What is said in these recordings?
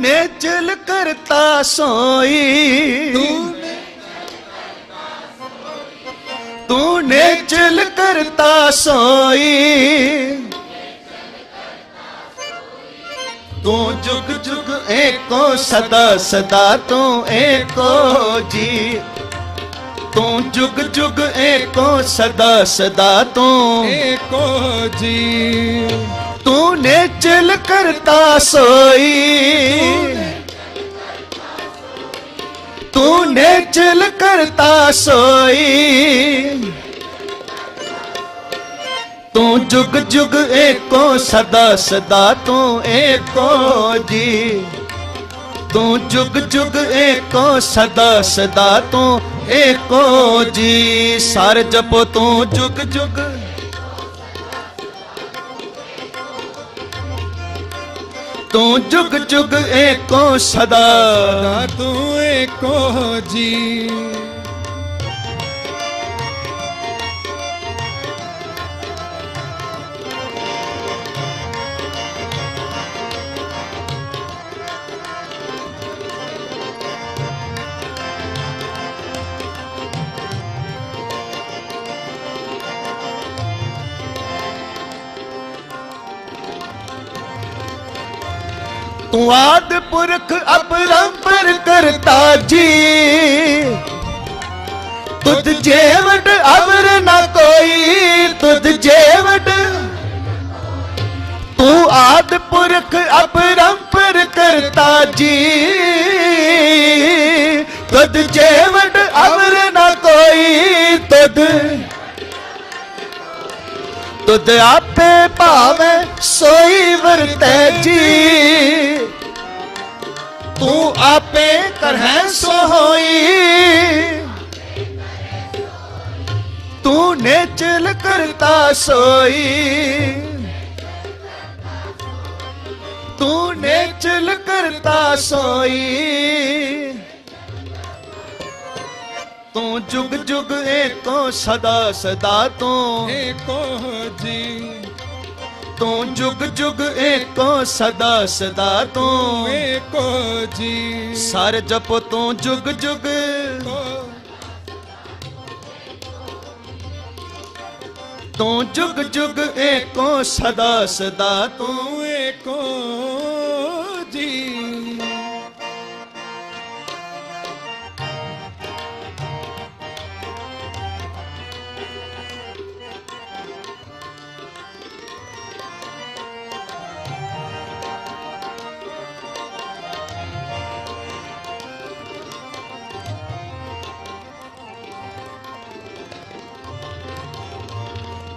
तूने चल करता सोई तूने तूने चल करता सोई तू जुग जुग एको सदा सदा तू एको जी तू जुग जुग एको सदा सदा तू एको जी तूने चल करता सोई तूने चल करता सोई तू जुग जुग एको सदा सदा तू एको जी तू जुग जुग एको सदा सदा तू एको जी सर जपो तू जुग जुग ਤੂੰ ਜੁਗ ਜੁਗ ਏਕੋ ਸਦਾ ਤੂੰ ਏਕੋ ਜੀ। ਤੂੰ ਆਦ ਪੁਰਖ ਅਪਰੰਪਰ ਕਰਤਾ ਜੀ। ਤੁਧ ਜੇਵਟ ਅਵਰ ਨਾ ਕੋਈ, ਤੁਧ ਜੇਵਟ। ਤੂੰ ਆਦ ਪੁਰਖ ਅਪਰੰਪਰ ਕਰਤਾ ਜੀ। ਤੁਧ ਜੇਵਟ ਅਵਰ ਨਾ ਕੋਈ, ਤੁਧ ਤੁਧ ਆਪੇ ਭਾਵੇਂ ਸੋਈ ਵਰਤੈ ਜੀ। ਤੂੰ ਆਪੇ ਕਰਹਿ ਸੋਈ ਹੋਈ ਤੂੰ ਨੇਚਲ ਕਰਤਾ ਸੋਈ। ਤੂੰ ਨੇਚਲ ਕਰਤਾ ਸੋਈ। ਜੁਗ ਜੁਗ ਏਕੋ ਸਦਾ ਸਦਾ ਤੋਂ। ਏਕੋ ਜੀ। ਤੋਂ ਜੁਗ ਜੁਗ ਏਕੋ ਸਦਾ ਸਦਾ ਤੋਂ। ਏਕੋ ਜੀ। ਸਰ ਜਪ ਤੋਂ ਜੁਗ ਜੁਗ। ਤੋਂ ਜੁਗ ਜੁਗ ਏ ਕੋ ਸਦਾ ਸਦਾ ਤੋਂ। ਏਕੋ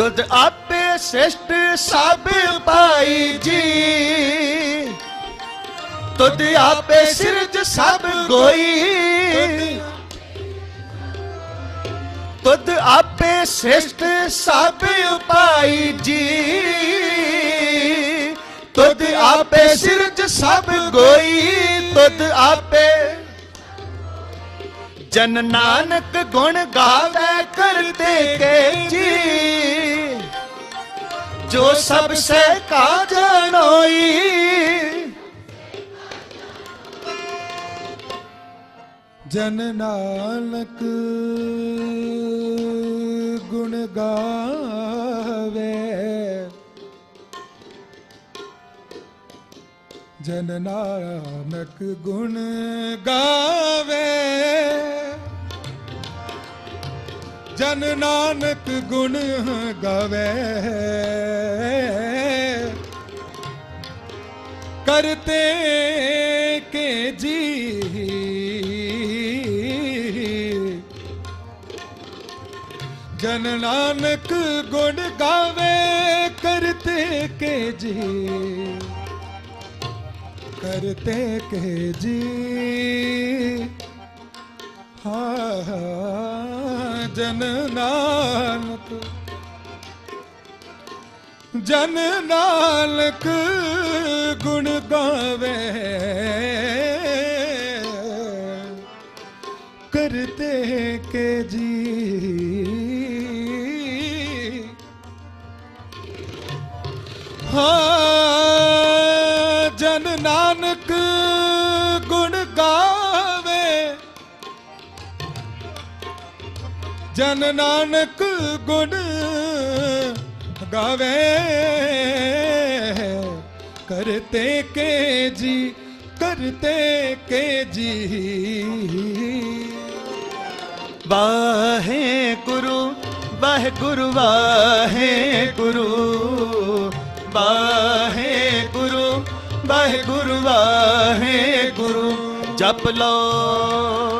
ਤੁਧ ਆਪੇ ਸ੍ਰਿਸ਼ਟ ਸਭ ਪਾਈ ਜੀ। ਤੁਧ ਆਪੇ ਸਿਰਜ ਸਭ ਕੋਈ ਤੁਧ ਆਪੇ ਸ੍ਰਿਸ਼ਟ ਸਭ ਉਪਾਈ ਜੀ। ਤੁਧ ਆਪੇ ਸਿਰਜ ਸਭ ਗੋਈ। ਤੁਧ ਆਪੇ ਜਨ ਨਾਨਕ ਗੁਣ ਗਾਵੇ ਕਰਤੇ ਕੇ ਜੀ। ਜੋ ਸਭ ਸੇ ਕਾ ਜਾਣੋਈ ਜਨ ਨਾਨਕ ਗੁਣ ਗਾਵੇ। ਜਨ ਨਾਨਕ ਗੁਣ ਗਾਵੇ। ਜਨ ਨਾਨਕ ਗੁਣ ਗਾਵੇ। ਕਰਤੇ ਕੇ ਜੀ। ਜਨ ਨਾਨਕ ਗੁਣ ਗਾਵੇ, ਕਰਤੇ ਕੇ ਜੀ। ਕਰਤੇ ਕੇ ਜੀ। ਜਨ ਨਾਨਕ ਜਨ ਨਾਨਕ ਗੁਣ ਗਾਵੇ। ਕਰਤੇ ਕੇ ਜੀ। ਹਾਂ ਜਨ ਨਾਨਕ ਜਨ ਨਾਨਕ ਗੁਣ ਗਾਵੇ। ਕਰਤੇ ਕੇ ਜੀ, ਕਰਤੇ ਕੇ ਜੀ। ਵਾਹਿਗੁਰੂ ਵਾਹਿਗੁਰੂ ਵਾਹਿਗੁਰੂ ਵਾਹਿਗੁਰੂ ਵਾਹਿਗੁਰੂ ਵਾਹਿਗੁਰੂ ਜਪ ਲੋ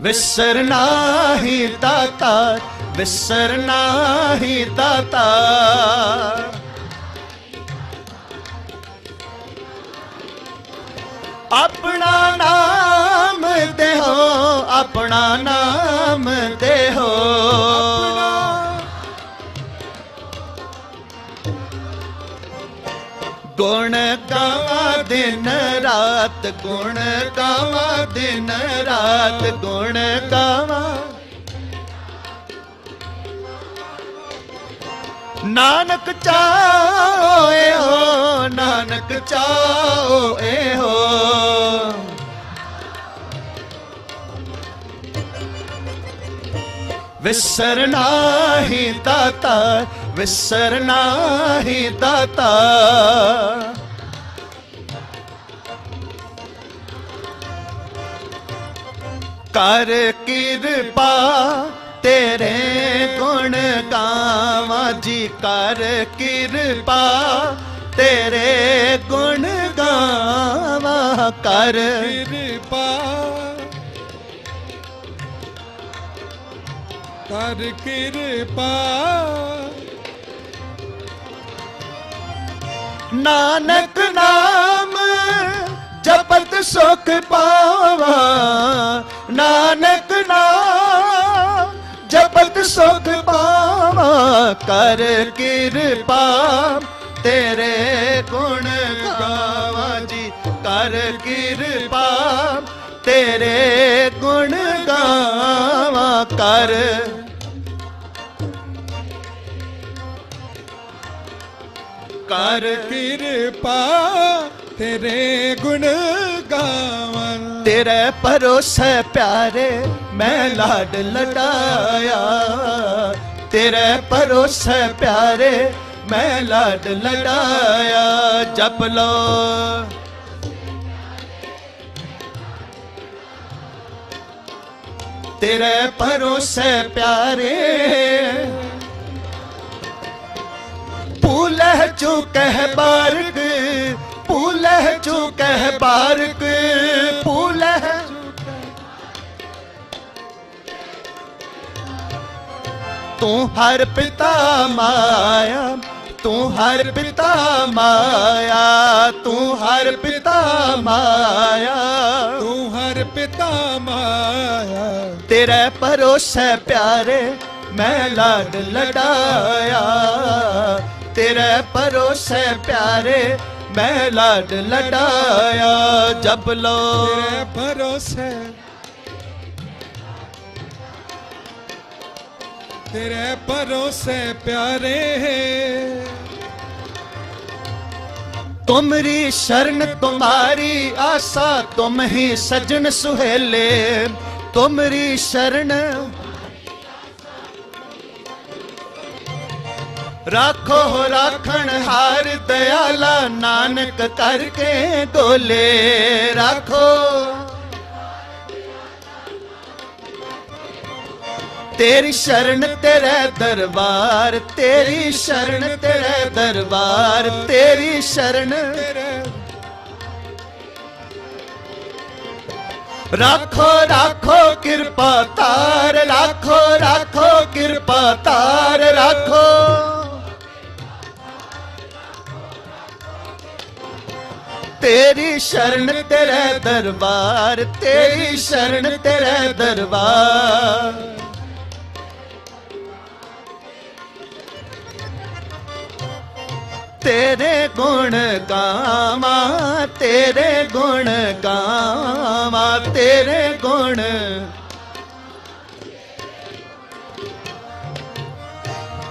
ਵਿਸਰਨਾ ਹੀ ਦਾਤਾ ਵਿਸਰਨਾ ਹੀ ਦਾਤਾ ਆਪਣਾ ਨਾਮ ਦੇਹੋ ਆਪਣਾ ਨਾਮ ਦੇਹੋ ਗੁਣ ਗਾਵਾਂ ਦਿਨ ਰਾਤ, ਗੁਣ ਗਾਵਾਂ ਦਿਨ ਰਾਤ, ਗੁਣ ਗਾਵਾਂ ਨਾਨਕ ਚਾਹੇ ਹੋ ਨਾਨਕ ਚਾਹੇ ਹੋ ਵਿਸਰਨਾ ਹੀ ਦਾਤਾ ਵਿਸਰਨਾ ਹੀ ਦਾਤਾ। ਕਰ ਕਿਰਪਾ ਤੇਰੇ ਗੁਣ ਗਾਵਾਂ ਜੀ। ਕਰ ਕਿਰਪਾ ਤੇਰੇ ਗੁਣ ਗਾਵਾਂ। ਕਰ ਕਿਰਪਾ। ਕਰ ਕਿਰਪਾ। ਨਾਨਕ ਨਾਮ, ਜਪਤ ਸੁਖ ਪਾਵਾ। ਨਾਨਕ ਨਾਮ, ਜਪਤ ਸੁਖ ਪਾਵਾ। ਕਰ ਕਿਰਪਾ, ਤੇਰੇ ਗੁਣ ਗਾਵਾ ਜੀ। ਕਰ ਕਿਰਪਾ, ਤੇਰੇ ਗੁਣ ਗਾਵਾ। ਕਰ ਕਰ ਕਿਰਪਾ ਤੇਰੇ ਗੁਣ ਗਾਵਨ ਤੇਰੇ ਭਰੋਸੇ ਪਿਆਰੇ ਮੈਂ ਲਾਡ ਲਟਾਇਆ ਤੇਰੇ ਭਰੋਸੇ ਪਿਆਰੇ ਮੈਂ ਲਾਡ ਲਟਾਇਆ ਜਪ ਲੋ ਤੇਰੇ ਭਰੋਸੇ ਪਿਆਰੇ चुकह बारक चू कह बारक पुलह तू हर पिता माया, तू हर पिता माया, तू हर पिता माया, तू हर पिता माया। तेरे परोस प्यारे, मैं लाड लडाया। तेरे परोसे प्यारे मैं लाड लडाया जब लो। परोसे। तेरे परोसे प्यारे। तुमरी शरण तुम्हारी आशा तुम ही सजन सुहेले। तुमरी शरण ਤੁਮਰੀ ਸ਼ਰਨ ਰਾਖੋ ਹੋ ਰਾਖਣ ਹਾਰ ਦਇਆਲਾ ਨਾਨਕ ਕਰਕੇ ਗੋਲੇ ਰਾਖੋ ਤੇਰੀ ਸ਼ਰਨ ਤੇਰੇ ਦਰਬਾਰ ਤੇਰੀ ਸ਼ਰਨ ਤੇਰੇ ਦਰਬਾਰ ਤੇਰੀ ਸ਼ਰਨ ਤੇਰੇ ਰਾਖੋ ਰਾਖੋ ਕਿਰਪਾ ਤਾਰ ਰਾਖੋ ਤੇਰੀ ਸ਼ਰਨ ਤੇਰੇ ਦਰਬਾਰ, ਤੇਰੀ ਸ਼ਰਨ ਤੇਰੇ ਦਰਬਾਰ। ਤੇਰੇ ਗੁਣ ਗਾਵਾਂ, ਤੇਰੇ ਗੁਣ ਗਾਵਾਂ, ਤੇਰੇ ਗੁਣ।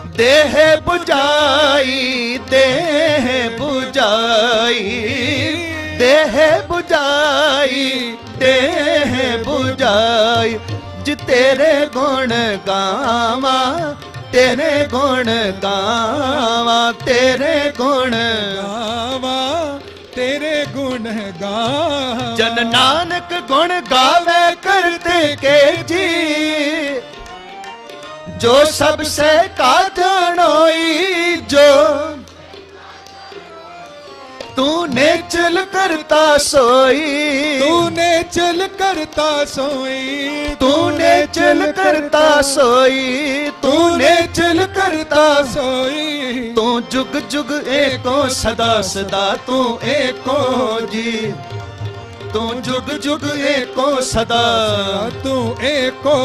ਦੇਹ 부ਜਾਈ ਦੇਹ 부ਜਾਈ ਦੇਹ 부ਜਾਈ ਦੇਹ 부ਜਾਈ ਜਿ ਤੇਰੇ ਗੁਣ ਗਾਵਾਂ, ਤੇਰੇ ਗੁਣ ਗਾਵਾਂ, ਤੇਰੇ ਗੁਣ ਗਾਵਾਂ, ਤੇਰੇ ਗੁਣ ਗਾ ਜਨ ਨਾਨਕ ਗੁਣ ਗਾਵੇ ਕਰਤੇ ਕੇ ਜੀ। ਜੋ ਸਭ ਸੇ ਕਾ ਜਾਣੋਈ, ਜੋ ਤੂਨੇ ਚਲ ਕਰਤਾ ਸੋਈ ਤੂਨੇ ਚਲ ਕਰਤਾ ਸੋਈ ਤੂਨੇ ਚਲ ਕਰਤਾ ਸੋਈ ਤੂਨੇ ਚਲ ਕਰਤਾ ਸੋਈ ਤੂੰ ਜੁਗ ਜੁਗ ਏਕੋ ਸਦਾ ਸਦਾ ਤੂੰ ਏਕੋ ਜੀ ਤੂੰ ਜੁਗ ਜੁਗ ਏਕੋ ਸਦਾ ਤੂੰ ਏਕੋ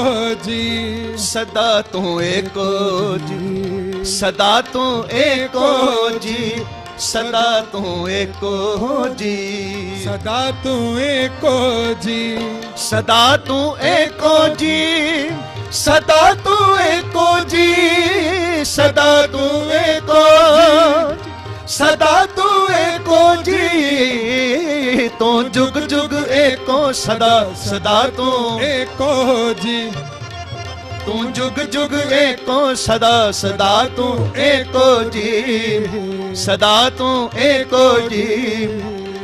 ਜੀ ਸਦਾ ਤੂੰ ਏਕੋ ਜੀ ਸਦਾ ਤੂੰ ਏਕੋ ਜੀ ਸਦਾ ਤੂੰ ਏਕੋ ਜੀ। ਸਦਾ ਤੂੰ ਏਕੋ ਜੀ। ਸਦਾ ਤੂੰ ਏਕੋ ਜੀ। ਸਦਾ ਤੂੰ ਏਕੋ ਜੀ। ਸਦਾ ਤੂੰ ਏਕੋ ਸਦਾ ਤੂੰ ਏਕੋ ਜੀ। ਤੂੰ ਜੁਗ ਜੁਗ ਏਕੋ ਸਦਾ ਸਦਾ ਤੂੰ ਏਕੋ ਜੀ। ਤੂੰ ਜੁਗ ਜੁਗ ਏਕੋ ਸਦਾ ਸਦਾ ਤੂੰ ਏਕੋ ਜੀ ਸਦਾ ਤੂੰ ਏਕੋ ਜੀ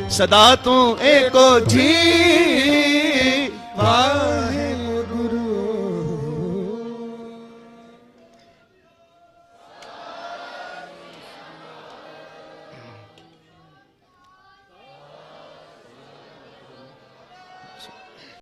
ਸਦਾ ਤੂੰ ਏਕੋ ਜੀ